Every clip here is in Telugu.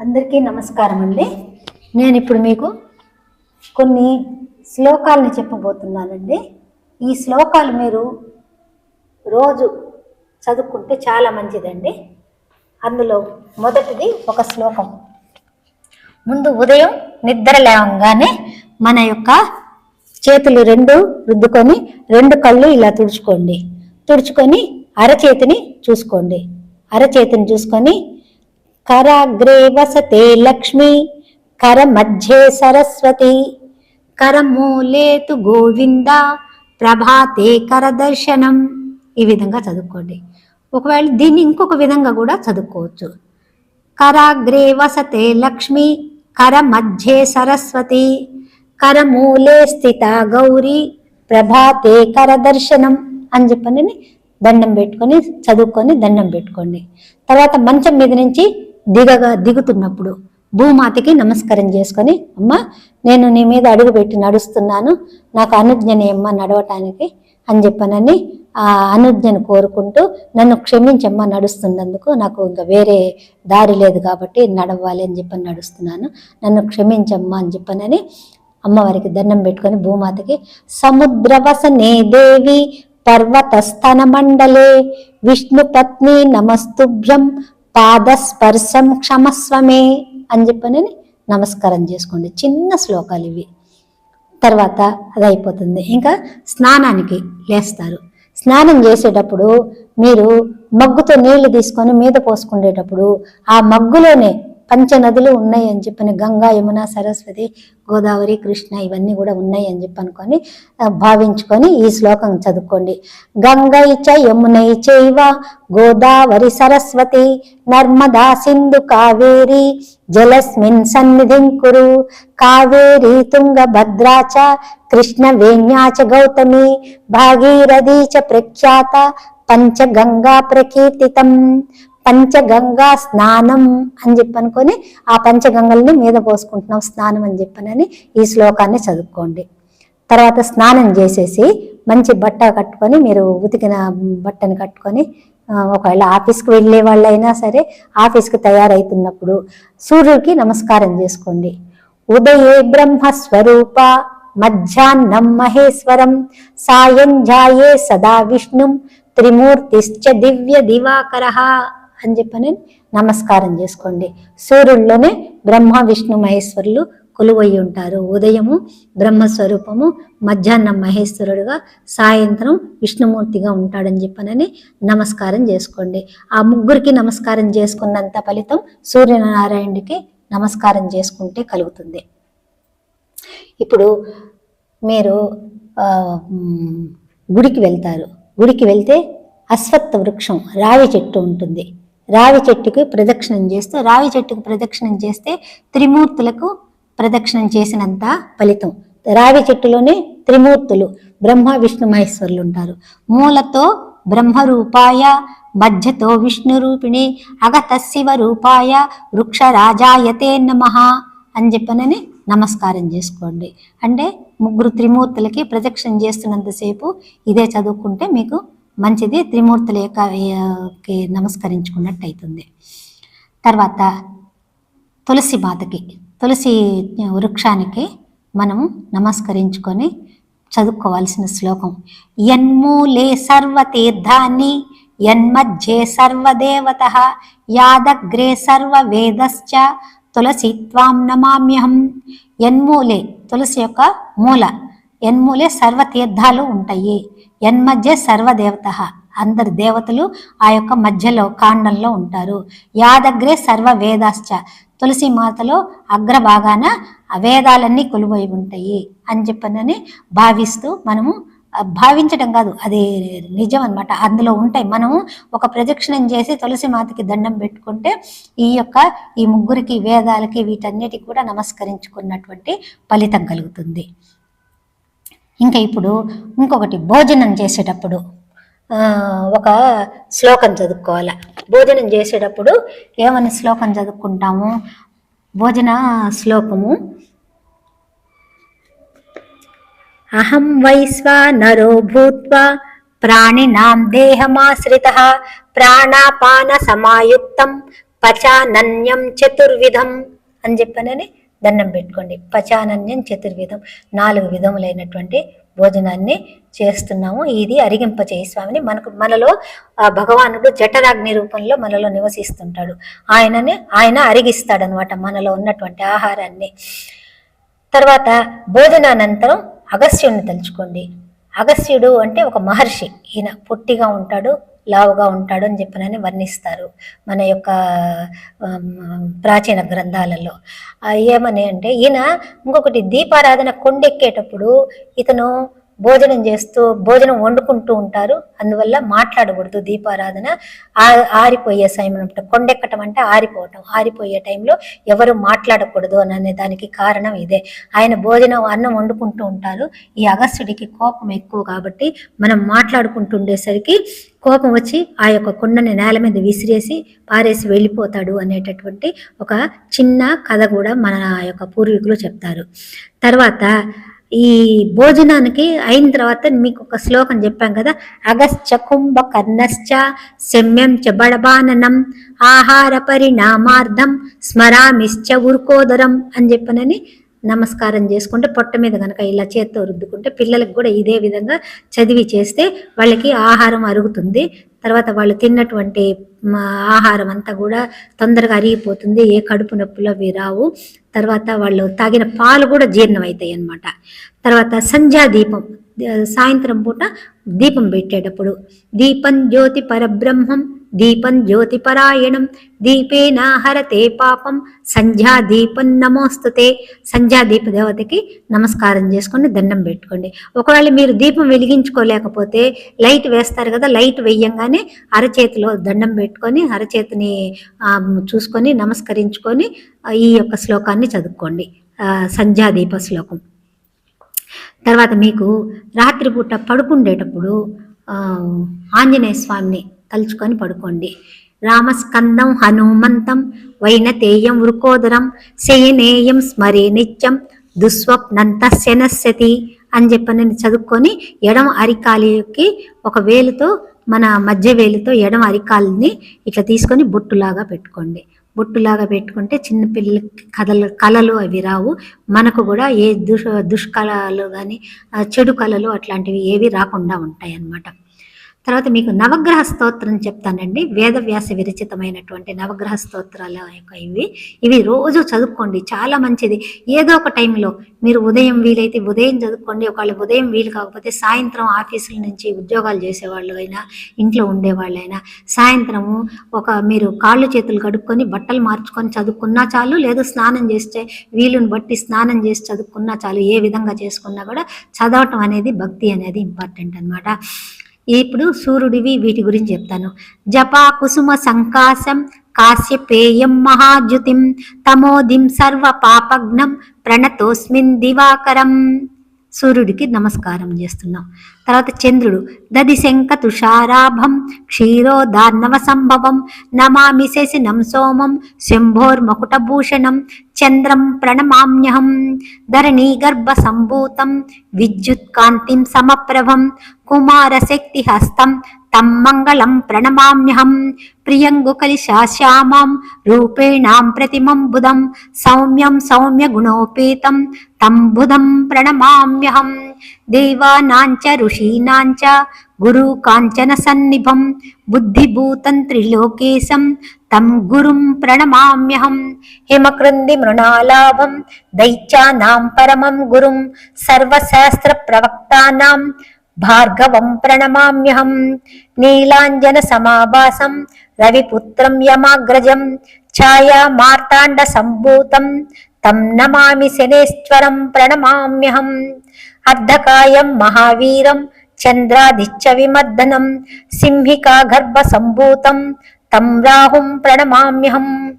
అందరికీ నమస్కారం అండి. నేను ఇప్పుడు మీకు కొన్ని శ్లోకాలని చెప్పబోతున్నానండి. ఈ శ్లోకాలు మీరు రోజు చదువుకుంటే చాలా మంచిదండి. అందులో మొదటిది ఒక శ్లోకం. ముందు ఉదయం నిద్ర లేవంగానే మన యొక్క చేతులు రెండు రుద్దుకొని రెండు కళ్ళు ఇలా తుడుచుకోండి. తుడుచుకొని అరచేతిని చూసుకోండి. అరచేతిని చూసుకొని కరాగ్రే వసతే లక్ష్మి కర మధ్యే సరస్వతి. కరమూలే తు గోవింద ప్రభాతే కరదర్శనం. ఈ విధంగా చదువుకోండి. ఒకవేళ దీన్ని ఇంకొక విధంగా కూడా చదువుకోవచ్చు. కరాగ్రే వసతే లక్ష్మి కర మధ్యే సరస్వతి. కరమూలే స్థిత గౌరీ ప్రభాతే కరదర్శనం అని చెప్పని దండం పెట్టుకొని చదువుకొని దండం పెట్టుకోండి. తర్వాత మంచం మీద నుంచి దిగగా దిగుతున్నప్పుడు భూమాతకి నమస్కారం చేసుకొని అమ్మ నేను నీ మీద అడుగు పెట్టి నడుస్తున్నాను నాకు అనుజ్ఞని అమ్మ నడవటానికి అని చెప్పనని ఆ అనుజ్ఞను కోరుకుంటూ నన్ను క్షమించమ్మ నడుస్తున్నందుకు నాకు ఇంకా వేరే దారి లేదు కాబట్టి నడవాలి అని చెప్పని నడుస్తున్నాను. నన్ను క్షమించమ్మా అని చెప్పనని అమ్మవారికి దండం పెట్టుకొని భూమాతకి సముద్రవసనే దేవి పర్వతస్థన మండలే విష్ణుపత్ని నమస్తుభ్యం పాదస్పర్శం క్షమస్వమే అని చెప్పని నమస్కారం చేసుకోండి. చిన్న శ్లోకాలు ఇవి. తర్వాత అది అయిపోతుంది. ఇంకా స్నానానికి లేస్తారు. స్నానం చేసేటప్పుడు మీరు మగ్గుతో నీళ్ళు తీసుకొని మీద పోసుకునేటప్పుడు ఆ మగ్గులోనే పంచనదులు ఉన్నాయి అని చెప్పని గంగా యమున సరస్వతి గోదావరి కృష్ణ ఇవన్నీ కూడా ఉన్నాయి అని చెప్పి అనుకొని భావించుకొని ఈ శ్లోకం చదువుకోండి. గంగై చ యమునై చైవ గోదావరి సరస్వతి నర్మదా సింధు కావేరి జలస్మిన్ సన్నిధిం కురు కావేరి తుంగభద్రా చ కృష్ణ వేణ్యా చ గౌతమి భాగీరథీ చ ప్రఖ్యాత పంచగంగా ప్రకీర్తితం. పంచగంగా స్నానం అని చెప్పి అనుకొని ఆ పంచగంగల్ని మీద పోసుకుంటున్నాం స్నానం అని చెప్పనని ఈ శ్లోకాన్ని చదువుకోండి. తర్వాత స్నానం చేసేసి మంచి బట్ట కట్టుకొని మీరు ఉతికిన బట్టని కట్టుకొని ఒకవేళ ఆఫీస్కి వెళ్ళే వాళ్ళైనా సరే ఆఫీస్కి తయారవుతున్నప్పుడు సూర్యుడికి నమస్కారం చేసుకోండి. ఉదయే బ్రహ్మస్వరూప మధ్యాహ్నం మహేశ్వరం సాయం జాయే సదా విష్ణుం త్రిమూర్తిశ్చ దివ్య దివాకర. అని చెప్పని నమస్కారం చేసుకోండి. సూర్యుల్లోనే బ్రహ్మ విష్ణు మహేశ్వరులు కొలువయి ఉంటారు. ఉదయము బ్రహ్మస్వరూపము మధ్యాహ్నం మహేశ్వరుడుగా సాయంత్రం విష్ణుమూర్తిగా ఉంటాడని చెప్పనని నమస్కారం చేసుకోండి. ఆ ముగ్గురికి నమస్కారం చేసుకున్నంత ఫలితం సూర్యనారాయణుడికి నమస్కారం చేసుకుంటే కలుగుతుంది. ఇప్పుడు మీరు గుడికి వెళ్తారు. గుడికి వెళ్తే అశ్వత్థ వృక్షం రావి చెట్టు ఉంటుంది. రావి చెట్టుకి ప్రదక్షిణం చేస్తూ రావి చెట్టుకు ప్రదక్షిణం చేస్తే త్రిమూర్తులకు ప్రదక్షిణం చేసినంత ఫలితం. రావి చెట్టులోనే త్రిమూర్తులు బ్రహ్మ విష్ణు మహేశ్వరులు ఉంటారు. మూలతో బ్రహ్మరూపాయ మధ్యతో విష్ణు రూపిణి అగత శివ రూపాయ వృక్షరాజాయతే నమ అని చెప్పనని నమస్కారం చేసుకోండి. అంటే ముగ్గురు త్రిమూర్తులకి ప్రదక్షిణ చేస్తున్నంతసేపు ఇదే చదువుకుంటే మీకు మంచిది. త్రిమూర్తుల యొక్క నమస్కరించుకున్నట్టు అవుతుంది తర్వాత తులసి మాతకి తులసి వృక్షానికి మనం నమస్కరించుకొని చదువుకోవాల్సిన శ్లోకం. యన్మూలే సర్వతీర్థాన్ని యన్మధ్యే సర్వదేవత యాదగ్రే సర్వవేదశ్చ తులసి త్వాం నమామ్యహం. యన్మూలే తులసి యొక్క మూల. ఎన్మూలే సర్వతీర్థాలు ఉంటాయి. ఎన్మధ్య సర్వదేవత అందరు దేవతలు ఆ యొక్క మధ్యలో కాండంలో ఉంటారు. యాదగ్రే సర్వ వేదాశ్చ. తులసి మాతలో అగ్రభాగాన వేదాలన్నీ కొలువై ఉంటాయి అని చెప్పనని భావిస్తూ మనము భావించడం కాదు. అది నిజం అనమాట అందులో ఉంటాయి. మనము ఒక ప్రదక్షిణం చేసి తులసి మాతకి దండం పెట్టుకుంటే ఈ యొక్క ఈ ముగ్గురికి వేదాలకి వీటన్నిటికి కూడా నమస్కరించుకున్నటువంటి ఫలితం కలుగుతుంది. ఇంకా ఇప్పుడు ఇంకొకటి భోజనం చేసేటప్పుడు ఒక శ్లోకం చదువుకోవాలి. భోజనం చేసేటప్పుడు ఏమని శ్లోకం చదువుకుంటాము? భోజన శ్లోకము. అహం వైశ్వానరో భూత్వా ప్రాణినాం దేహమాశ్రిత ప్రాణాపాన సమాయుక్తం పచానన్యం చతుర్విధం అని చెప్పనని? దండం పెట్టుకోండి. పచానన్యం చతుర్విధం నాలుగు విధములైనటువంటి భోజనాన్ని చేస్తున్నాము. ఇది అరిగింపచేయి స్వామిని. మనకు మనలో ఆ భగవానుడు జఠరాగ్ని రూపంలో మనలో నివసిస్తుంటాడు. ఆయనని ఆయన అరిగిస్తాడనమాట మనలో ఉన్నటువంటి ఆహారాన్ని. తర్వాత భోజనానంతరం అగస్యుడిని తలుచుకోండి. అగస్త్యుడు అంటే ఒక మహర్షి. ఈయన పొట్టిగా ఉంటాడు లావుగా ఉంటాడు అని చెప్పనని వర్ణిస్తారు మన యొక్క ప్రాచీన గ్రంథాలలో. ఏమని అంటే ఈయన ఇంకొకటి దీపారాధన కొండెక్కేటప్పుడు ఇతను భోజనం చేస్తూ భోజనం వండుకుంటూ ఉంటారు. అందువల్ల మాట్లాడకూడదు దీపారాధన. ఆ- ఆరిపోయే సమయం అనమాట కొండెక్కటం అంటే ఆరిపోవటం. ఆరిపోయే టైంలో ఎవరు మాట్లాడకూడదు అని అనే దానికి కారణం ఇదే. ఆయన భోజనం అన్నం వండుకుంటూ ఉంటారు. ఈ అగస్త్యుడికి కోపం ఎక్కువ కాబట్టి మనం మాట్లాడుకుంటూ ఉండేసరికి కోపం వచ్చి ఆ యొక్క కుండని నేల మీద విసిరేసి పారేసి వెళ్ళిపోతాడు అనేటటువంటి ఒక చిన్న కథ కూడా మన యొక్క పూర్వీకులు చెప్తారు. తర్వాత ఈ భోజనానికి అయిన తర్వాత మీకు ఒక శ్లోకం చెప్పాం కదా అగశ్చ కుంభ కర్ణశ్చ శమ్యం చ బడబాననం ఆహార పరిణామార్థం స్మరామిశ్చ ఉర్కోదరం అని చెప్పనని నమస్కారం చేసుకుంటే పొట్ట మీద కనుక ఇలా చేత్తో రుద్దుకుంటే పిల్లలకు కూడా ఇదే విధంగా చదివి చేస్తే వాళ్ళకి ఆహారం అరుగుతుంది. తర్వాత వాళ్ళు తిన్నటువంటి ఆహారం అంతా కూడా తొందరగా అరిగిపోతుంది. ఏ కడుపు నొప్పులు అవి రావు. తర్వాత వాళ్ళు తాగిన పాలు కూడా జీర్ణం అవుతాయి అన్నమాట. తర్వాత సంధ్యా దీపం సాయంత్రం పూట దీపం పెట్టేటప్పుడు దీపం జ్యోతి పరబ్రహ్మం దీపం జ్యోతిపరాయణం దీపేన హరతే పాపం సంధ్యా దీపం నమోస్తుతే. సంధ్యా దీప దేవతకి నమస్కారం చేసుకొని దండం పెట్టుకోండి. ఒకవేళ మీరు దీపం వెలిగించుకోలేకపోతే లైట్ వేస్తారు కదా లైట్ వెయ్యంగానే అరచేతిలో దండం పెట్టుకొని అరచేతిని చూసుకొని నమస్కరించుకొని ఈ యొక్క శ్లోకాన్ని చదువుకోండి. ఆ, సంధ్యాదీప శ్లోకం. తర్వాత మీకు రాత్రిపూట పడుకుండేటప్పుడు ఆంజనేయ స్వామిని తలుచుకొని పడుకోండి. రామస్కందం హనుమంతం వైనతేయం వృకోదరం శయనేయం స్మరే నిత్యం దుస్వప్నంత శనశతి అని చెప్పని చదువుకొని ఎడమ అరికాలికి ఒక వేలుతో మన మధ్య వేలుతో ఎడమ అరికాలని ఇట్లా తీసుకొని బొట్టులాగా పెట్టుకోండి. బొట్టులాగా పెట్టుకుంటే చిన్న పిల్లలకి కథలు కళలు అవి రావు. మనకు కూడా ఏ దుష్ దుష్కళలు కానీ చెడు కళలు అట్లాంటివి ఏవి రాకుండా ఉంటాయి అన్నమాట తర్వాత మీకు నవగ్రహ స్తోత్రం చెప్తానండి. వేదవ్యాస విరచితమైనటువంటి నవగ్రహ స్తోత్రాల యొక్క ఇవి ఇవి రోజు చదువుకోండి. చాలా మంచిది. ఏదో ఒక టైంలో మీరు ఉదయం వీలైతే ఉదయం చదువుకోండి. ఒకవేళ ఉదయం వీలు కాకపోతే సాయంత్రం ఆఫీసుల నుంచి ఉద్యోగాలు చేసేవాళ్ళు అయినా ఇంట్లో ఉండేవాళ్ళైనా సాయంత్రము ఒక మీరు కాళ్ళు చేతులు కడుక్కొని బట్టలు మార్చుకొని చదువుకున్నా చాలు లేదు స్నానం చేస్తే వీలుని బట్టి స్నానం చేసి చదువుకున్నా చాలు ఏ విధంగా చేసుకున్నా కూడా చదవటం అనేది భక్తి అనేది ఇంపార్టెంట్ అన్నమాట. ఇప్పుడు సూర్యుడివి వీటి గురించి చెప్తాను. జపా కుసుమ సంకాశం కాశ్యపేయం మహాజ్యుతిం తమోదిం సర్వ పాపగ్నం ప్రణతోస్మిన్ దివాకరం. సూర్యుడికి నమస్కారం చేస్తున్నాం. తర్వాత చంద్రుడు దది శంఖ తుషారాభం క్షీరోదార్ణవ సంభవం నమామి శశినం సోమం శంభోర్మకుటభూషణం చంద్రం ప్రణమామ్యహం ధరణీ గర్భ సంభూతం విద్యుత్ కాంతిం సమప్రభం కుమారశక్తి హస్తం తం మంగళం ప్రణమామ్యహం. ప్రియంగుకలిశాశ్యామాం రూపేణాం ప్రతిమం బుధం. సౌమ్యం సౌమ్య గుణోపేతం. తం బుధం ప్రణమామ్యహం. దేవానాంచ ఋషీనాంచ. గురు కాంచన సన్నిభం. బుద్ధిభూతం త్రిలోకేశం. తం గురుం ప్రణమామ్యహం. హిమకృంది మృణాలాభం. దైత్యానాం పరమం గురుం. సర్వశాస్త్ర ప్రవక్తానాం భార్గవం ప్రణమామ్యహం. నీలాంజన సమాభాసం రవిపుత్రం యమాగ్రజం. ఛాయా మార్తాండ సంభూతం తం నమామి శనేశ్వరం ప్రణమామ్యహం. అర్ధకాయం మహావీరం. చంద్రాదిచ్చ విమర్దనం. సింహికా గర్భ సంభూతం తం రాహుం ప్రణమామ్యహం.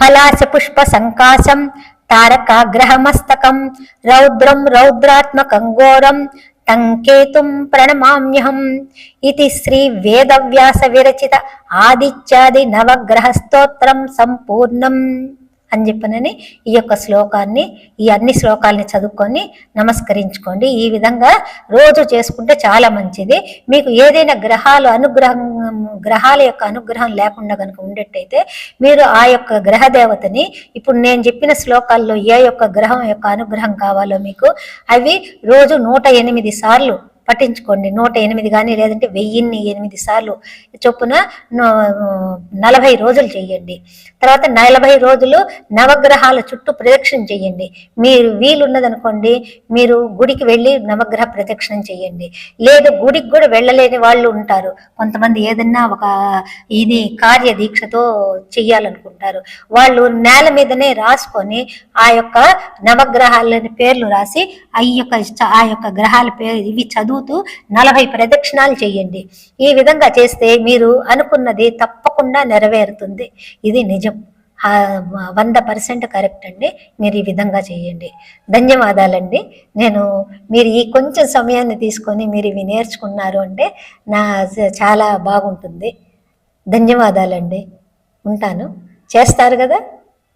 ఫలాస పుష్ప సంకాశం తారకాగ్రహమస్తకం. రౌద్రం రౌద్రాత్మకం ఘోరం తం కేతుం ప్రణమామ్యహం ఇది శ్రీ వేదవ్యాస విరచిత అని చెప్పనని ఈ యొక్క శ్లోకాన్ని ఈ అన్ని శ్లోకాల్ని చదువుకొని నమస్కరించుకోండి. ఈ విధంగా రోజు చేసుకుంటే చాలా మంచిది. మీకు ఏదైనా గ్రహాలు అనుగ్రహం గ్రహాల యొక్క అనుగ్రహం లేకుండా కనుక ఉండేట్టయితే మీరు ఆ యొక్క గ్రహ దేవతని ఇప్పుడు నేను చెప్పిన శ్లోకాల్లో ఏ యొక్క గ్రహం యొక్క అనుగ్రహం కావాలో మీకు అవి రోజు నూట ఎనిమిది సార్లు పట్టించుకోండి. నూట ఎనిమిది కానీ లేదంటే వెయ్యిన్ని ఎనిమిది సార్లు చొప్పున నలభై రోజులు చేయండి. తర్వాత నలభై రోజులు నవగ్రహాల చుట్టూ ప్రదక్షిణ చేయండి. మీరు వీలున్నదనుకోండి మీరు గుడికి వెళ్ళి నవగ్రహ ప్రదక్షిణ చేయండి. లేదు గుడికి కూడా వెళ్ళలేని వాళ్ళు ఉంటారు. కొంతమంది ఏదన్నా ఒక ఇది కార్య దీక్షతో చెయ్యాలనుకుంటారు. వాళ్ళు నేల మీదనే రాసుకొని ఆ యొక్క నవగ్రహాలని పేర్లు రాసి ఆ యొక్క ఆ యొక్క గ్రహాల పేరు ఇవి చదువు చదువుతూ నలభై ప్రదక్షిణాలు చేయండి. ఈ విధంగా చేస్తే మీరు అనుకున్నది తప్పకుండా నెరవేరుతుంది. ఇది నిజం. వంద పర్సెంట్ కరెక్ట్ అండి. మీరు ఈ విధంగా చేయండి. ధన్యవాదాలండి. నేను మీరు ఈ కొంచెం సమయాన్ని తీసుకొని మీరు ఇవి నేర్చుకున్నారు అంటే నా చాలా బాగుంటుంది. ధన్యవాదాలండి. ఉంటాను. చేస్తారు కదా?